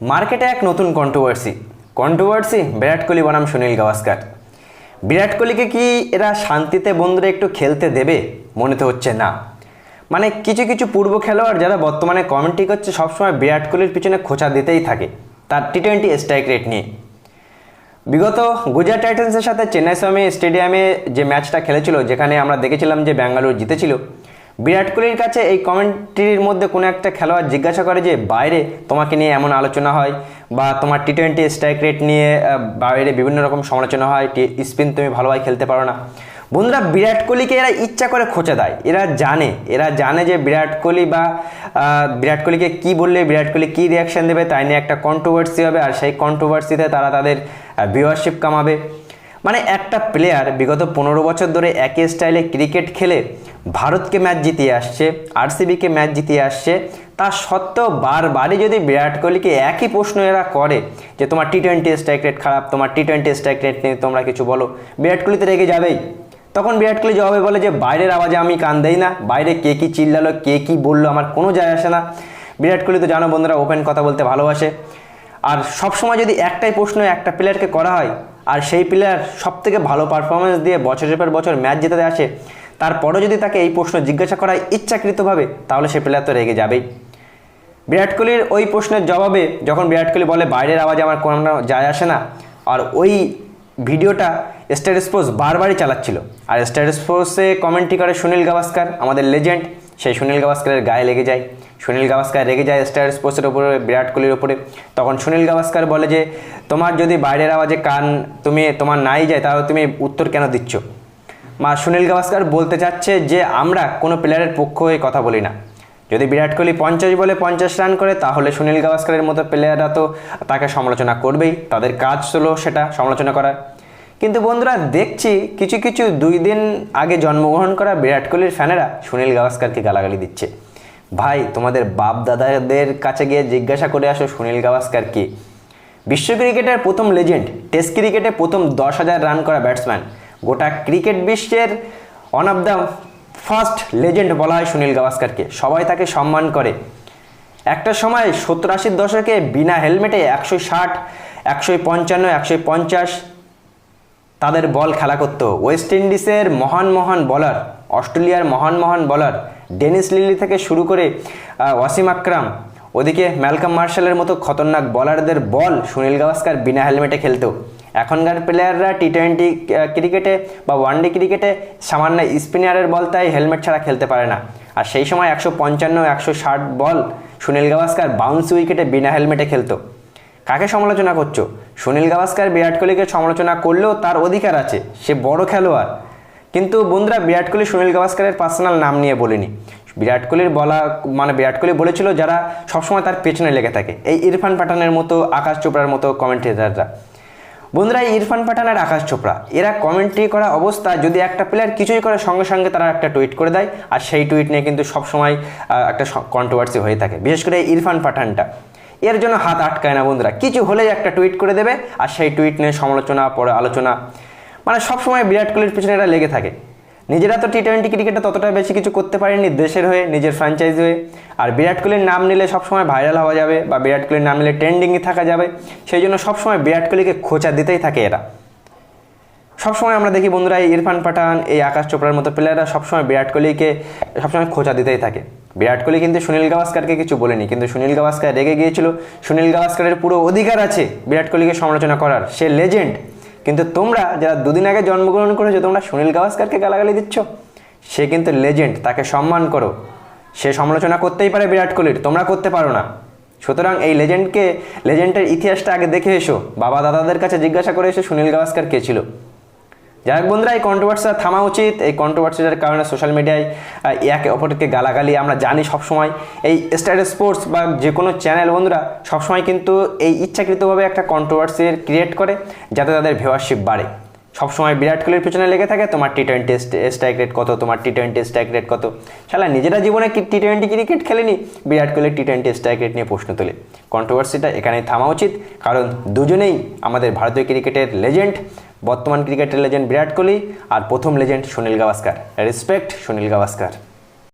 মার্কেটে এক নতুন কন্ট্রোভার্সি কন্ট্রোভার্সি বিরাট কোহলি বনাম সুনীল গাভাস্কার। বিরাট কোহলিকে কি এরা শান্তিতে বন্ধুরা একটু খেলতে দেবে? মনে তো হচ্ছে না। মানে কিছু কিছু পূর্ব খেলোয়াড় যারা বর্তমানে কমেন্ট্রি করছে সবসময় বিরাট কোহলির পিছনে খোঁচা দিতেই থাকে, তার টি টোয়েন্টি স্ট্রাইক রেট নিয়ে। বিগত গুজরাট টাইটান্সের সাথে চেন্নাই স্বামী স্টেডিয়ামে যে ম্যাচটা খেলেছিল, যেখানে আমরা দেখেছিলাম যে ব্যাঙ্গালোর জিতেছিল বিরাট কোহলির কাছে এই কমেন্ট্রির মধ্যে কোনো একটা খেলোয়াড় জিজ্ঞাসা করে যে, বাইরে তোমাকে নিয়ে এমন আলোচনা হয়? বা, তোমার টি টোয়েন্টি স্ট্রাইক রেট নিয়ে বাইরে বিভিন্ন রকম সমালোচনা হয় স্পিন তুমি ভালোভাবে খেলতে পারো না। বন্ধুরা, বিরাট কোহলিকে এরা ইচ্ছা করে খোঁচা দেয়। এরা জানে এরা জানে যে বিরাট কোহলি বা বিরাট কোহলিকে কী বললে, বিরাট কোহলি কী রিয়াকশান দেবে, তাই নিয়ে একটা কন্ট্রোভার্সি হবে, আর সেই কন্ট্রোভার্সিতে তারা তাদের ভিউয়ারশিপ কামাবে। মানে একটা প্লেয়ার বিগত পনেরো বছর ধরে একই স্টাইলে ক্রিকেট খেলে ভারতকে ম্যাচ জিতিয়ে আসছে, আরসিবিকে ম্যাচ জিতিয়ে আসছে, তা সত্ত্বেও বারবারই যদি বিরাট কোহলিকে একই প্রশ্ন এরা করে যে তোমার টি টোয়েন্টি স্ট্রাইক রেট খারাপ, তোমার টি টোয়েন্টি স্ট্রাইক রেট নিয়ে তোমরা কিছু বলো, বিরাট কোহলি তো রেগে যাবেই। তখন বিরাট কোহলি জবাবে বলে যে, বাইরের আওয়াজে আমি কান দেই না, বাইরে কে কী চিল্লালো, কে কী বলল, আমার কোনো যায় আসে না। বিরাট কোহলি তো জানো বন্ধুরা ওপেন কথা বলতে ভালোবাসে। আর সবসময় যদি একটাই প্রশ্ন একটা প্লেয়ারকে করা হয়, আর সেই প্লেয়ার সব থেকে ভালো পারফরমেন্স দিয়ে বছরের পর বছর ম্যাচ জেতাতে আসে তারপরও যদি তাকে এই প্রশ্ন জিজ্ঞাসা করা হয় ইচ্ছাকৃতভাবে, তাহলে সে প্লেয়ার তো রেগে যাবেই। বিরাট কোহলির ওই প্রশ্নের জবাবে যখন বিরাট কোহলি বলে, বাইরের আওয়াজে আমার কোনো যায় আসে না, আর ওই ভিডিওটা স্টার স্পোর্টস বারবারই চালাচ্ছিল। আর স্টার স্পোর্টসে কমেন্ট্রি করে সুনীল গাভাস্কার, আমাদের লেজেন্ড। সেই সুনীল গাভাস্কারের গায়ে লেগে যায়। সুনীল গাভাস্কার রেগে যায় স্টার স্পোর্টসের উপরে, বিরাট কোহলির উপরে। তখন সুনীল গাভাস্কার বলে যে, তোমার যদি বাইরের আওয়াজে কান তুমি, তোমার নাই যায়, তাহলে তুমি উত্তর কেন দিচ্ছ? মা সুনীল গাভাস্কার বলতে চাচ্ছে যে, আমরা কোনো প্লেয়ারের পক্ষ হয়ে কথা বলি না। যদি বিরাট কোহলি পঞ্চাশ বলে পঞ্চাশ রান করে, তাহলে সুনীল গাভাস্কারের মতো প্লেয়াররা তো তাকে সমালোচনা করবেই। তাদের কাজ হলো সেটা সমালোচনা করার। কিন্তু বন্ধুরা, দেখছি কিছু কিছু দুই দিন আগে জন্মগ্রহণ করা বিরাট কোহলির ফ্যানেরা সুনীল গাভাস্কারকে গালাগালি দিচ্ছে। ভাই, তোমাদের বাপ দাদাদের কাছে গিয়ে জিজ্ঞাসা করে আসো সুনীল গাভাস্কার কি? বিশ্ব ক্রিকেটের প্রথম লেজেন্ড টেস্ট ক্রিকেটে প্রথম দশ হাজার রান করা ব্যাটসম্যান গোটা ক্রিকেট বিশ্বের one of the first legend বলা হয় সুনীল গাভাস্কারকে। সবাই তাকে সম্মান করে। একটা সময় সত্তর আশির দশকে বিনা হেলমেটে একশো ষাট, একশো পঞ্চান্ন, একশো পঞ্চাশ তাদের বল খেলা করতো। ওয়েস্ট ইন্ডিজের মহান মহান বলার অস্ট্রেলিয়ার মহান মহান বলার ডেনিস লিলি থেকে শুরু করে ওয়াসিম আকরাম, ওদিকে ম্যালকাম মার্শালের মতো খতরনাক বলারদের বল সুনীল গাভাস্কার বিনা হেলমেটে খেলতো। এখনকার প্লেয়াররা টি টোয়েন্টি ক্রিকেটে বা ওয়ানডে ক্রিকেটে সামান্য স্পিনারের বল তাই হেলমেট ছাড়া খেলতে পারে না। আর সেই সময় একশো পঞ্চান্ন, একশো ষাট বল সুনীল গাভাস্কার বাউন্স উইকেটে বিনা হেলমেটে খেলতো। কাকে সমালোচনা করছ? সুনীল গাভাস্কার, বিরাট কোহলিকে সমালোচনা করলেও তার অধিকার আছে, সে বড় খেলোয়াড়। কিন্তু বন্ধুরা, বিরাট কোহলি সুনীল গাভাস্কারের পার্সোনাল নাম নিয়ে বলিনি। বিরাট কোহলির বলা মানে বিরাট কোহলি বলেছিল যারা সবসময় তার পেছনে লেগে থাকে। এই ইরফান পাঠানের মতো, আকাশ চোপড়ার মতো কমেন্টেটাররা বন্ধুরা ইরফান পাঠান আর আকাশ চোপড়া। এরা কমেন্ট্রি করা অবস্থা, যদি একটা প্লেয়ার কিছুই করে, সঙ্গে সঙ্গে তারা একটা টুইট করে দেয়, আর সেই টুইট নিয়ে কিন্তু সবসময় একটা কন্ট্রোভার্সি হয়ে থাকে। বিশেষ করে ইরফান পাঠানটা। এর জন্য হাত আটকায় না বন্ধুরা। কিছু হলেই একটা টুইট করে দেবে, আর সেই টুইট নিয়ে সমালোচনা, পরে আলোচনা। মানে সবসময় বিরাট কোহলির পিছনে এটা লেগে থাকে। নিজেরা তো টি টোয়েন্টি ক্রিকেটে ততটা বেশি কিছু করতে পারেনি দেশের হয়ে, নিজের ফ্র্যাঞ্চাইজ হয়ে। আর বিরাট কোহলির নাম নিলে সবসময় ভাইরাল হওয়া যাবে বা বিরাট কোহলির নাম নিলে ট্রেন্ডিংয়ে থাকা যাবে। সেই জন্য সবসময় বিরাট কোহলিকে খোঁচা দিতেই থাকে এরা। সবসময় আমরা দেখি বন্ধুরা এই ইরফান পাঠান, এই আকাশ চোপড়ার মতো প্লেয়াররা সবসময় বিরাট কোহলিকে সবসময় খোঁচা দিতেই থাকে। বিরাট কোহলি কিন্তু সুনীল গাভাস্কারকে কিছু বলেনি, কিন্তু সুনীল গাভাস্কার রেগে গিয়েছিল। সুনীল গাভাস্কারের পুরো অধিকার আছে বিরাট কোহলিকে সমালোচনা করার। সে লেজেন্ড কিন্তু তোমরা যারা দুদিন আগে জন্মগ্রহণ করেছ, তোমরা সুনীল গাভাস্কারকে গালাগালি দিচ্ছ? সে কিন্তু লেজেন্ড তাকে সম্মান করো। সে সমালোচনা করতেই পারে বিরাট কোহলির, তোমরা করতে পারো না। সুতরাং এই লেজেন্ডকে লেজেন্ডের ইতিহাসটা আগে দেখে এসো। বাবা দাদাদের কাছে জিজ্ঞাসা করে এসো সুনীল গাভাস্কার কে ছিল? যাই বন্ধুরা, এই কন্ট্রোভার্সিটা থামা উচিত। এই কন্ট্রোভার্সিটার কারণে সোশ্যাল মিডিয়ায় একে অপরকে গালাগালি আমরা জানি সবসময়। এই স্টার স্পোর্টস বা যে কোনো চ্যানেল বন্ধুরা, সবসময় কিন্তু এই ইচ্ছাকৃতভাবে একটা কন্ট্রোভার্সির ক্রিয়েট করে, যাতে তাদের ভিউয়ারশিপ বাড়ে। সবসময় বিরাট কোহলির পিছনে লেগে থাকে, তোমার টি টোয়েন্টি স্ট্রাইক রেট কত, তোমার টি টোয়েন্টি স্ট্রাইক রেট কত। শালা, নিজেরা জীবনে টি টোয়েন্টি ক্রিকেট খেলেনি? বিরাট কোহলির টি টোয়েন্টি স্ট্রাইক রেট নিয়ে প্রশ্ন তোলে। কন্ট্রোভার্সিটা এখানেই থামা উচিত, কারণ দুজনেই আমাদের ভারতীয় ক্রিকেটের লেজেন্ড বর্তমান ক্রিকেটের লেজেন্ড বিরাট কোহলি আর প্রথম লেজেন্ড সুনীল গাভাস্কার। রেসপেক্ট সুনীল গাভাস্কার।